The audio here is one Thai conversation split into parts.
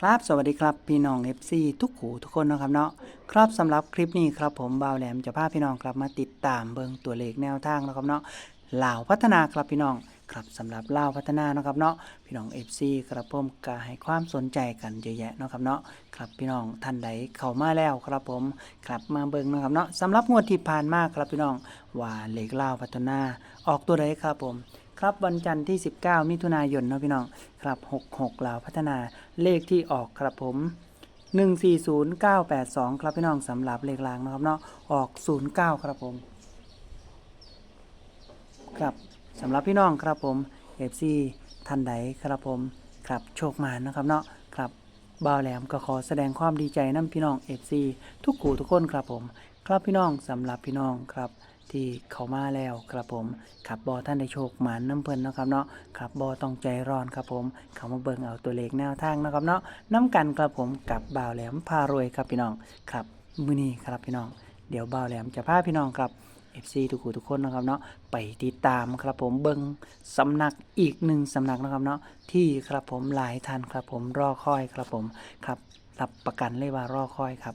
ครับสวัสดีครับพี่น้อง FC ทุกหูทุกคนนะครับเนาะครับสำหรับคลิปนี้ครับผมบ่าวแหลมจะพาพี่น้องกลับมาติดตามเบิงตัวเลขแนวทางนะครับเนาะลาวพัฒนาครับพี่น้องครับสำหรับลาวพัฒนานะครับเนาะพี่น้อง FC ครับผมก็ให้ความสนใจกันเยอะแยะเนาะครับเนาะครับพี่น้องท่านใดเข้ามาแล้วครับผมครับมาเบิงนะครับเนาะสำหรับงวดที่ผ่านมาครับพี่น้องว่าเลขลาวพัฒนาออกตัวใดครับผม ครับวันจันทร์ที่ 19 มิถุนายนเนาะพี่น้องครับ66ลาวพัฒนาเลขที่ออกครับผม 140982 ครับพี่น้องสำหรับเลขรางนะครับเนาะออก 09 ครับผมครับสำหรับพี่น้องครับผม FC ท่านใดครับผมครับโชคมานะครับเนาะครับบ่าวแหลมก็ขอแสดงความดีใจน้ำพี่น้อง FC ทุกขู่ทุกคนครับผม ครับพี่น้องสำหรับพี่น้องครับ ที่เขามาแล้วครับผมครับบอท่านได้โชคหมานน้ำเพลินนะครับเนาะครับบอต้องใจร้อนครับผม เขามาเบิ่งเอาตัวเลขแนวทางนะครับเนาะน้ำกันครับผมกับบ่าวแหลมพารวยครับพี่น้องครับมือนี้ครับพี่น้องเดี๋ยวบ่าวแหลมจะพาพี่น้องครับ FC ทุกคนทุกคนนะครับเนาะไปติดตามครับผมเบิ่งสำนักอีกหนึ่งสำนักนะครับเนาะที่ครับผมหลายท่านครับผมรอคอยครับผมครับรับประกันเลยว่ารอคอยครับ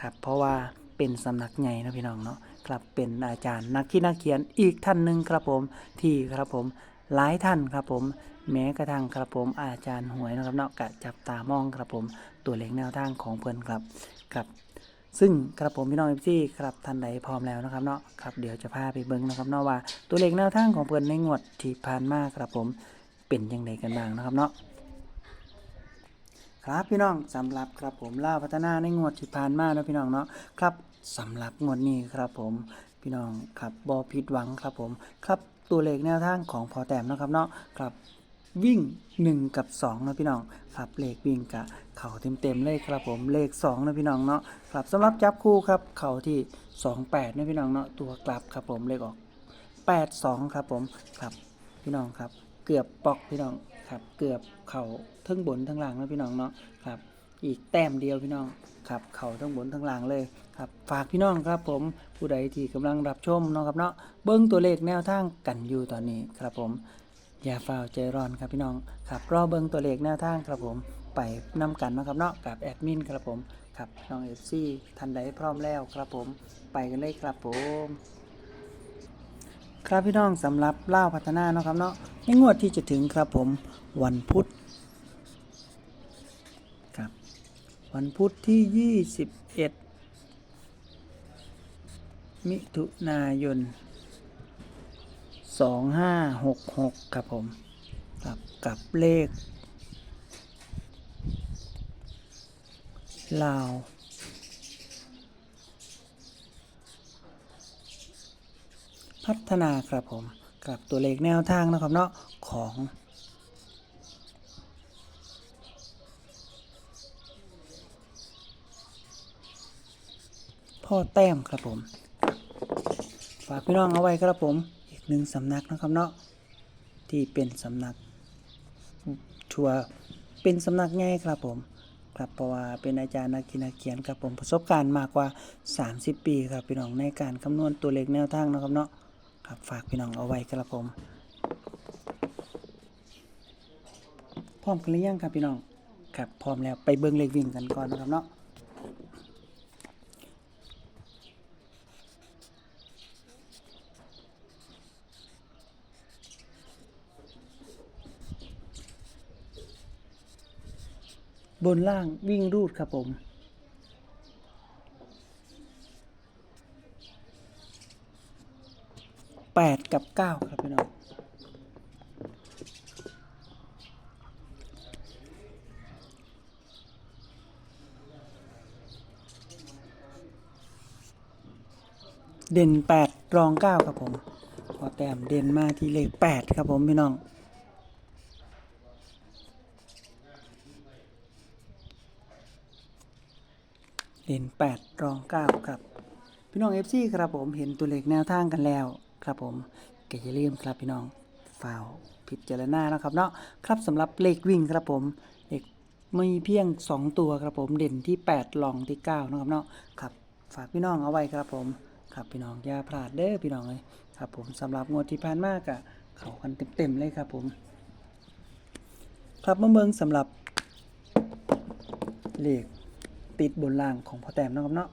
ครับ เพราะว่าเป็นสำนักใหญ่นะพี่น้องเนาะ ครับเป็นอาจารย์นักคิดนักเขียนอีกท่านหนึ่งครับผมที่ครับผมหลายท่านครับผมแม้กระทั่งครับผมอาจารย์หวยนะครับเนาะกะจับตามองครับผมตัวเลขแนวทางของเพื่อนครับครับ ซึ่งครับผมพี่น้องเอฟซีครับท่านใดพร้อมแล้วนะครับเนาะครับเดี๋ยวจะพาไปเบิ้งนะครับเนาะว่าตัวเลขแนวทางของเพื่อนในงวดที่ผ่านมาครับผมเป็นยังไงกันบ้างนะครับเนาะ ครับพี่น้องสำหรับครับผมล่าพัฒนาในงวดที่ผ่านมาเนาะพี่น้องเนาะครับสำหรับงวดนี้ครับผมพี่น้องครับบอผิดหวังครับผมครับตัวเลขแนวทางของพอแต้มนะครับเนาะครับวิ่ง 1 กับ2นะพี่น้องครับเลขวิ่งกะเข่าเต็มๆเลยครับผมเลข2นะพี่น้องเนาะครับสำหรับจับคู่ครับเข่าที่ 28นะพี่น้องเนาะตัวกลับครับผมเลขออก 82 ครับผมครับพี่น้องครับเกือบปอกพี่น้อง ครับ เกือบเข่าทั้งบนทั้งล่างนะพี่น้องเนาะครับ อีกแต้มเดียวพี่น้องครับเข่าทั้งบนทั้งล่างเลยครับฝากพี่น้องครับผมผู้ใดที่กำลังรับชมเนาะครับเนาะเบิ้งตัวเลขแนวทางกันอยู่ตอนนี้ครับผมอย่าฝ่าใจร้อนครับพี่น้องครับรอเบิ้งตัวเลขแนวทางครับผมไปนำกันนะครับเนาะกับแอดมินครับผมครับน้องเอฟซีทันใดพร้อมแล้วครับผมไปกันเลยครับผม ครับพี่น้องสำหรับเล่าพัฒนาเนาะครับเนาะในงวดที่จะถึงครับผมวันพุธครับวันพุธที่ 21 มิถุนายน 2566 ครับผมครับกับเลขลาว พัฒนาครับผมกับตัวเลขแนวทางนะครับเนาะของพ่อแต้มครับผม ฝากพี่น้องเอาไว้ครับผม อีกหนึ่งสำนักนะครับเนาะที่เป็นสำนักชัวเป็นสำนักง่ายครับผมครับเพราะว่าเป็นอาจารย์นักกินนักเขียนครับผมประสบการณ์มากกว่า 30 ปีครับพี่น้องในการคำนวณตัวเลขแนวทางนะครับเนาะ ครับฝากพี่น้องเอาไว้ครับผม พร้อมกันหรือยังครับพี่น้องครับพร้อมแล้วไปเบิ้งเลขวิ่งกันก่อนนะครับเนาะบนล่างวิ่งรูดครับผม แปดกับเก้าครับพี่น้องเด่นแปดรองเก้าครับผมพอแต้มเด่นมาที่เลขแปดครับผมพี่น้องเด่น 8 รอง 9 ครับ พี่น้อง FC ครับผมเห็นตัวเลขแนวทางกันแล้ว ครับผมก็อย่าลืมครับพี่น้องฝ่าวพิจารณานะครับเนาะครับสำหรับเลขวิ่งครับผมเลขมีเพียง 2 ตัวครับผมเด่นที่8รองที่ 9 นะครับเนาะครับฝากพี่น้องเอาไว้ครับผมครับพี่น้องอย่าพลาดเด้อพี่น้องเลยครับผมสำหรับงวดที่ผ่านมากอะเขากันเต็มๆเลยครับผม ครับมาเมืองสำหรับเลขติดบนล่างของพอแต้มเนาะครับเนาะ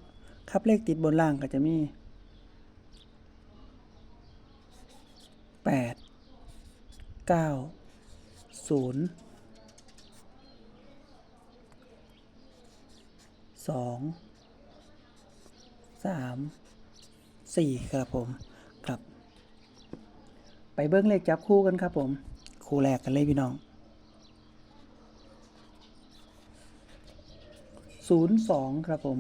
ครับเลขติดบนล่างก็จะมี แปดเก้าศูนย์สองสามสี่ครับผมครับ ไปเบิ้งเลขจับคู่กันครับผม คู่แรกกันเลยพี่น้องศูนย์สองครับผม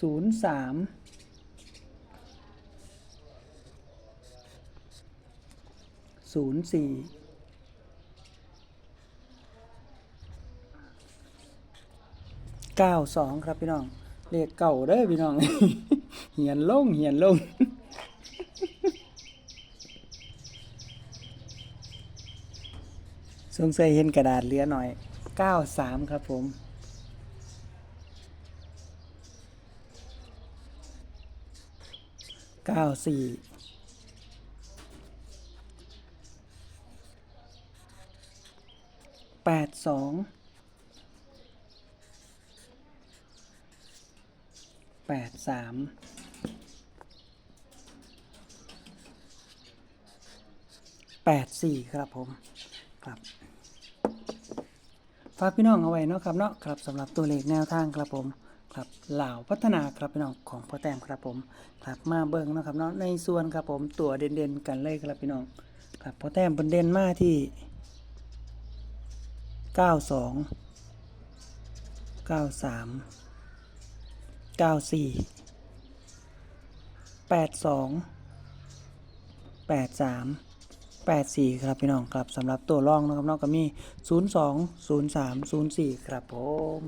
ศูนย์สาม ศูนย์สี่เก้าสองครับพี่น้อง เลขเก่าเด้อพี่น้อง เหียนลงเหียนลงสงสัยเห็นกระดาษเหลือหน่อย 93 ครับผม 94 82 83 84ครับผมครับฝากพี่น้องเอาไว้เนาะครับเนาะครับสำหรับตัวเลขแนวทางครับผมครับเหล่าพัฒนาครับพี่น้องของพ่อแต้มครับผมครับมาเบิ่งเนาะครับเนาะในส่วนครับผมตัวเด่นๆกันเลยครับพี่น้องครับพ่อแต้มเป็นเด่นมาที่ 92 93 94 82 83 84ครับพี่น้องครับสำหรับตัวรองนะครับเนอกก็มี02 03 04ครับผม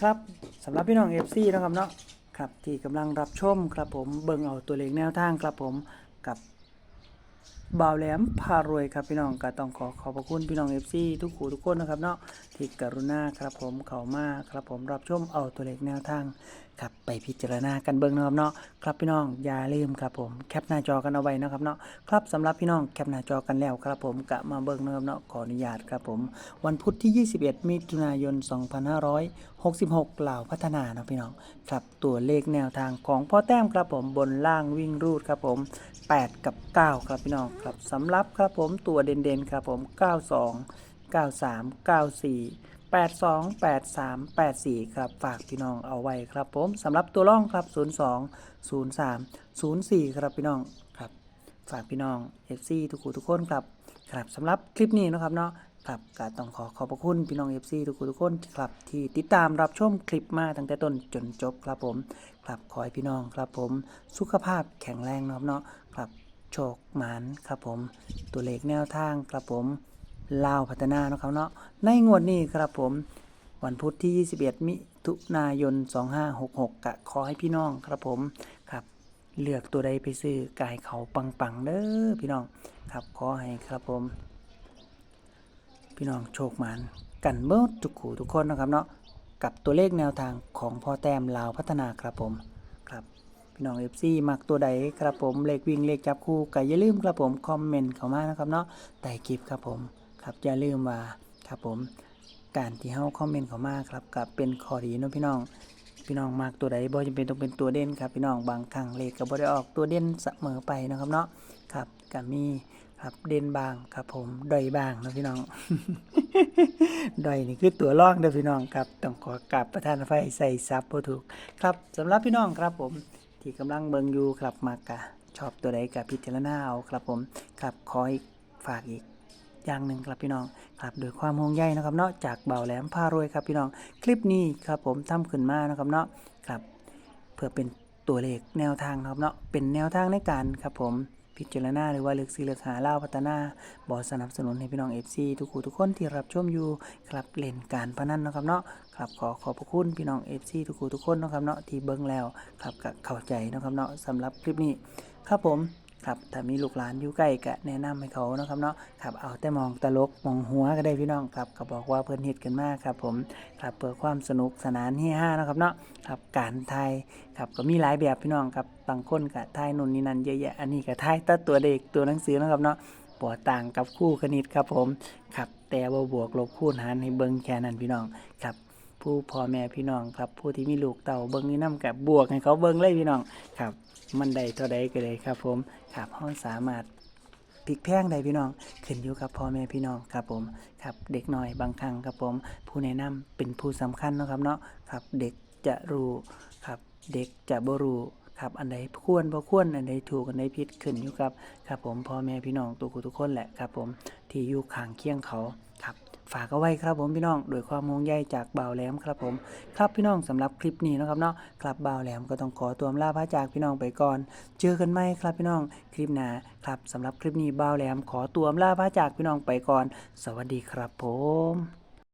ครับสำหรับพี่น้อง FC นะครับเนาะครับที่กำลังรับชมครับผมเบิ่งเอาตัวเลขแนวทางครับผมกับ บ่าวแหลมพารวยครับพี่น้องก็ต้องขอขอบพระคุณพี่น้องเอฟซีทุกคู่ทุกคนนะครับเนาะที่กรุณาครับผมเข้ามาครับผมรับชมเอาตัวเลขแนวทางครับ ไปพิจารณากันเบิ่งนะครับเนาะครับพี่น้องอย่าลืมครับผมแคปหน้าจอกันเอาไว้นะครับเนาะครับสำหรับพี่น้องแคปหน้าจอกันแล้วครับผมกะมาเบิ่งนะครับเนาะขออนุญาตครับผม วันพุธที่ 21 มิถุนายน 2566เหล่าพัฒนานะพี่น้องครับตัวเลขแนวทางของพ่อแต้มครับผมบนล่างวิ่งรูดครับผม 8 กับ 9 ครับพี่น้องครับสำหรับครับผมตัวเด่นๆครับผม 92 93 94 82 83 84 ครับ ฝากพี่น้องเอาไว้ครับผมสำหรับตัวร่องครับ 02 03 04 ครับพี่น้องครับ ฝากพี่น้อง FC ทุกคนทุกคนครับครับสำหรับคลิปนี้นะครับเนาะครับก็ต้องขอขอบพระคุณพี่น้อง FC ทุกคนทุกคนครับที่ติดตามรับชมคลิปมาตั้งแต่ต้นจนจบครับผมครับขอให้พี่น้องครับผมสุขภาพแข็งแรงนะครับเนาะครับโชคหมานครับผมตัวเลขแนวทางครับผม ลาวพัฒนาเนาะครับเนาะในงวดนี้ครับผมวันพุธที่ 21 มิถุนายน 2566กะขอให้พี่น้องครับผมครับ เลือกตัวใดไปซื้อกายเขาปังๆเด้อพี่น้องครับขอให้ครับผม พี่น้องโชคมานกันเบิดทุกขู่ทุกคนนะครับเนาะกับตัวเลขแนวทางของพ่อแต้มลาวพัฒนาครับผมครับพี่น้องเอฟซีมักตัวใดครับผมเลขวิ่งเลขจับคู่ก็อย่าลืมครับผมคอมเมนต์เข้ามานะครับเนาะใต้คลิปครับผม ครับอย่าลืมว่าครับผมการที่เฮาคอมเมนต์เขามาครับก็เป็นข้อดีเนาะพี่น้องพี่น้องมักตัวใดบ่จำเป็นต้องเป็นตัวเด่นครับพี่น้องบางครั้งเลขก็บ่ได้ออกตัวเด่นเสมอไปนะครับเนาะครับก็มีครับเด่นบางครับผมด้อยบางนะพี่น้องด้อยนี่คือตัวร่องเด้อพี่น้องครับต้องขอกราบประธานไฟใส่ซับบ่ถูกครับสำหรับพี่น้องครับผมที่กำลังเบิงอยู่ครับมากะชอบตัวใดกับพิจารณาเอาครับผมครับขออีกฝากอีก อย่างหนึ่งครับพี่น้องครับโดวยความห่วงใยนะครับเนาะจากเบาแหลมพารวยครับพี่น้อง คลิปนี้ครับผมทำขึ้นมานะครับเนาะครับเพื่อเป็นตัวเลขแนวทางนะครับเนาะเป็นแนวทางในการครับผมพิจารณาหรือว่าเลือกซื้อเลือกหาเล่าพัฒนาบอสนับสนุนให้พี่น้อง FC ทุกคู่ทุกคนที่รับชมอยู่ครับเล่นการพนันนะครับเนาะครับขอขอบพระคุณพี่น้อง FC ทุกคู่ทุกคนนะครับเนาะที่เบิ่งแล้วครับก็เข้าใจนะครับเนาะสำหรับคลิปนี้ครับผม ครับถ้ามีลูกหลานอยู่ใกล้ก็แนะนำให้เขานะครับเนาะครับเอาแต่มองตลกมองหัวก็ได้พี่น้องครับก็บอกว่าเพื่อนเฮ็ดกันมากครับผมครับเพื่อความสนุกสนานเฮฮานะครับเนาะครับการไทยครับก็มีหลายแบบพี่น้องครับบางคนก็ทายนู่นนี่นั่นเยอะแยะอันนี้ก็ทายตัตัวเด็กตัวหนังสือนะครับเนาะบ่ต่างกับคู่คณิตครับผมครับแต่ว่าบวกลบคูณหารให้เบิ่งแค่นั้นพี่น้องครับ ผู้พ่อแม่พี่น้องครับ ผู้ที่มีลูกเต่าเบิ่งนี่นํกับบวกให้เขาเบิ่งเลยพี่น้องครับ มันได้เท่าใดก็เลยครับ ผมครับเฮาสามารถพลิกแพงได้พี่น้องขึ้นอยู่กับพ่อแม่พี่น้องครับผมครับเด็กน้อยบางครั้งครับผม ผู้แนะนำเป็นผู้สำคัญนะครับเนาะครับ เด็กจะรู้ครับเด็กจะบ่รู้ครับอันใดควรบ่ควรอันใดถูกอันใดผิดขึ้นอยู่กับครับผมพ่อแม่พี่น้องทุกคนทุกคนแหละครับผมที่อยู่ข้างเคียงเขาครับ ฝากเอาไว้ครับผมพี่น้องโดวยความห่วงใยจากบ่าวแหลมครับผม ครับพี่น้องสำหรับคลิปนี้นะครับเนาะครับบ่าวแหลมก็ต้องขอตัวลาพระจากพี่น้องไปก่อน เจอกันไหมครับพี่น้องคลิปหน้าครับสำหรับคลิปนี้บ่าวแหลมขอตัวลาพระจากพี่น้องไปก่อน สวัสดีครับผม